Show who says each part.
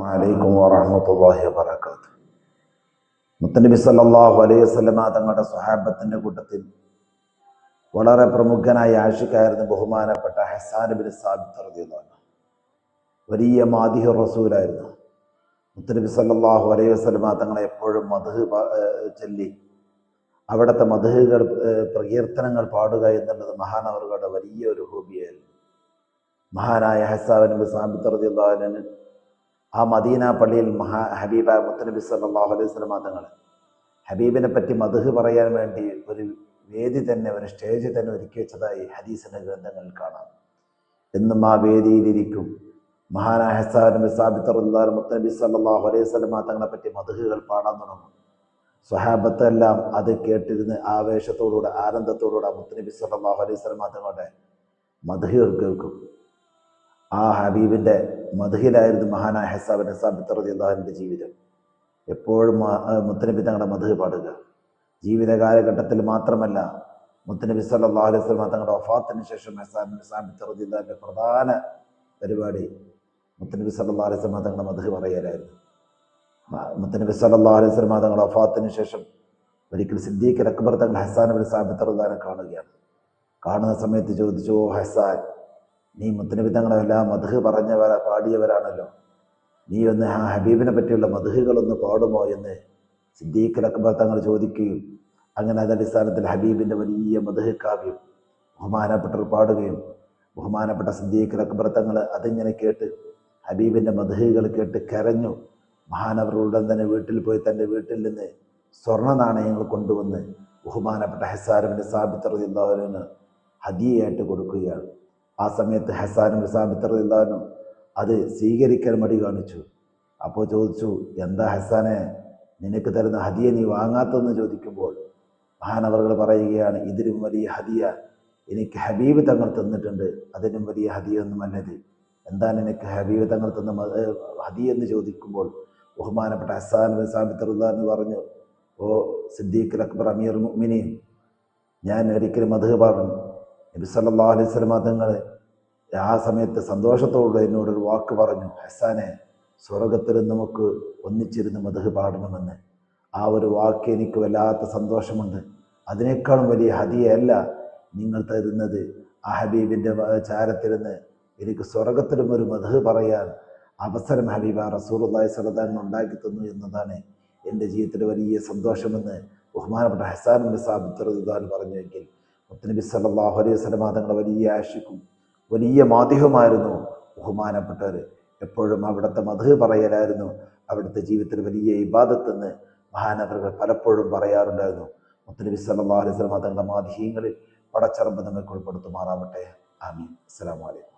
Speaker 1: വലൈക്കും വറഹമത്തല്ലാഹി വബർക്കാത്തു മുത്തനബി സല്ലാഹു അലൈഹി വസല്ലമ തങ്ങളുടെ സ്വഹാബത്തിന്റെ കൂട്ടത്തിൽ വളരെ പ്രമുഖനായ ആഷിക്കായിരുന്നു ബഹുമാനപ്പെട്ട ഹസാൻ ബിൻ സാബിത്ത് അൻഹു. വലിയ മാദിഹ റസൂലായിരുന്നു. മുത്തനബി സല്ലാഹു അലൈഹി വസ്ലമ തങ്ങളെ എപ്പോഴും മധു ചൊല്ലി അവിടുത്തെ മധുകൾ പ്രകീർത്തനങ്ങൾ പാടുക എന്നുള്ളത് മഹാനവറുകളുടെ വലിയ ഒരു ഹോബിയായിരുന്നു. മഹാനായ ഹസാൻ ബിൻ സാബിത്ത് അൻഹു ആ മദീന പള്ളിയിൽ മഹാ ഹബീബ മുത്തനബി സല്ലല്ലാഹു അലൈഹി സ്വലം തങ്ങൾ ഹബീബിനെ പറ്റി മധുഹ് പറയാൻ വേണ്ടി ഒരു വേദി തന്നെ ഒരു സ്റ്റേജ് തന്നെ ഒരുക്കി വെച്ചതായി ഹദീസിന്റെ ഗ്രന്ഥങ്ങൾ കാണാം. എന്നും ആ വേദിയിലിരിക്കും മഹാനായ ഹസാൻ നബി സാബിത്ത് റളിയല്ലാഹു മുത്തനബി സല്ലല്ലാഹു അലൈഹി വസല്ലമ തങ്ങളെ പറ്റി മധുഹുകൾ പാടാൻ തുടങ്ങും. സ്വഹാബത്തെല്ലാം അത് കേട്ടിരുന്ന് ആവേശത്തോടുകൂടെ ആനന്ദത്തോടുകൂടെ മുത്തനബി സല്ലല്ലാഹു അലൈഹി വസല്ലമ തങ്ങളുടെ മധുഹുകൾ കേൾക്കും. ആ ഹബീബിന്റെ മധുഹിലായിരുന്നു മഹാനായ ഹസാബിൻ ഹസാബ് റളിയല്ലാഹുവിന്റെ ജീവിതം. എപ്പോഴും മുത്തനബി തങ്ങളുടെ മധു പാടുക. ജീവിത കാലഘട്ടത്തിൽ മാത്രമല്ല മുത്തനബി സല്ലല്ലാഹു അലൈഹി വസല്ലം തങ്ങളുടെ വഫാത്തിന് ശേഷം ഹസാബിൻ ഹസാബ് റളിയല്ലാഹുവിന്റെ പ്രധാന പരിപാടി മുത്തനബി സല്ലാ അലൈഹി വസല്ലം തങ്ങളുടെ മധു പറയലായിരുന്നു മുത്തനബി സല്ലാ അലൈഹി വസല്ലം തങ്ങളുടെ വഫാത്തിന് ശേഷം ഒരിക്കൽ സിദ്ദീഖ് അക്ബർ തങ്ങൾ ഹസാൻ ബിൻ സാബിത്ത് റളിയല്ലാഹുവിനെ കാണുകയാണ്. കാണുന്ന സമയത്ത് ചോദിച്ചു ഓ ഹസാൻ നീ മുത്തനബി തങ്ങളെ എല്ലാം പറഞ്ഞവര പാടിയവരാണല്ലോ. നീ ഒന്ന് ആ ഹബീബിനെ പറ്റിയുള്ള മധുഹുകളൊന്ന് പാടുമോ എന്ന് സിദ്ദീഖ് അക്ബർ തങ്ങൾ ചോദിക്കുകയും അങ്ങനെ അതടിസ്ഥാനത്തിൽ ഹബീബിന്റെ വലിയ മധുഹ് കാവ്യം ബഹുമാനപ്പെട്ടവർ പാടുകയും ബഹുമാനപ്പെട്ട സിദ്ദീഖ് അക്ബർ തങ്ങൾ അതിങ്ങനെ കേട്ട് ഹബീബിന്റെ മധുഹുകൾ കേട്ട് കരഞ്ഞു. മഹാനവറുടെ തന്നെ വീട്ടിൽ പോയി തന്റെ വീട്ടിൽ നിന്ന് സ്വർണ നാണയങ്ങൾ കൊണ്ടുവന്ന് ബഹുമാനപ്പെട്ട ഹസാരമിന്റെ സാബിത്തറിയുള്ളവരിന് ഹദിയയായിട്ട് കൊടുക്കുകയാണ്. ആ സമയത്ത് ഹസാനും സാബിത്തറിയുള്ളവനും അത് സ്വീകരിക്കാൻ മടി കാണിച്ചു. അപ്പോൾ ചോദിച്ചു എന്താ ഹസാനെ നിനക്ക് തരുന്ന ഹദിയ നീ വാങ്ങാത്തതെന്ന് ചോദിക്കുമ്പോൾ മഹാനവറുകൾ പറയുകയാണ് ഇതിലും വലിയ ഹദിയ എനിക്ക് ഹബീബ് തങ്ങൾ തന്നിട്ടുണ്ട്. അതിനും വലിയ ഹദിയൊന്നുമല്ലത്. എന്താണ് എനിക്ക് ഹബീബ് തങ്ങൾ തന്ന ഹദിയ എന്ന് ചോദിക്കുമ്പോൾ ബഹുമാനപ്പെട്ട ഹസാൻ സാബിത്തറുല്ല എന്ന് പറഞ്ഞു ഓ സിദ്ദീഖ് അക്ബർ അമീർ മുഅ്മിനീൻ. ഞാൻ ഒരിക്കലും മധു പാടണം നബി സല്ലല്ലാഹു അലൈഹി വസല്ലം തങ്ങൾ ആ സമയത്ത് സന്തോഷത്തോടെ എന്നോടൊരു വാക്ക് പറഞ്ഞു ഹസാനെ സ്വർഗത്തിൽ നമുക്ക് ഒന്നിച്ചിരുന്ന് മധു പാടണമെന്ന്. ആ ഒരു വാക്ക് എനിക്ക് വല്ലാത്ത സന്തോഷമുണ്ട്. അതിനേക്കാളും വലിയ ഹതിയല്ല നിങ്ങൾ തരുന്നത്. ആ ഹബീബിന്റെ ചാരത്തിരുന്ന് എനിക്ക് സ്വർഗത്തിലും ഒരു മധു പറയാൻ അവസരം ഹബീബ റസൂർല്ലാഹി സ്വലതാൻ ഉണ്ടാക്കി തന്നു എന്നതാണ് എന്റെ ജീവിതത്തിൽ വലിയ സന്തോഷമെന്ന് ബഹുമാനപ്പെട്ട ഹസാൻ സാബിത്തറുദാൻ പറഞ്ഞുവെങ്കിൽ മുത്തനബി സല്ലാഹു അലൈഹി സ്വലമ തങ്ങളുടെ വലിയ ആശിക്കും വലിയ മാധ്യമമായിരുന്നു. ബഹുമാനപ്പെട്ടവർ എപ്പോഴും അവിടുത്തെ മധു പറയലായിരുന്നു. അവിടുത്തെ ജീവിതത്തിൽ വലിയ ഇബാദത്തെന്ന് മഹാനവറുകൾ പലപ്പോഴും പറയാറുണ്ടായിരുന്നു. മുത്തനബി സല്ലാ അലൈഹി സ്വലമ തങ്ങളുടെ മാധ്യങ്ങളിൽ പടച്ചറമ്പ് നമുക്ക് ഉൾപ്പെടുത്തുമാറാവട്ടെ. ആമീൻ. അസ്സലാമു അലൈക്കും.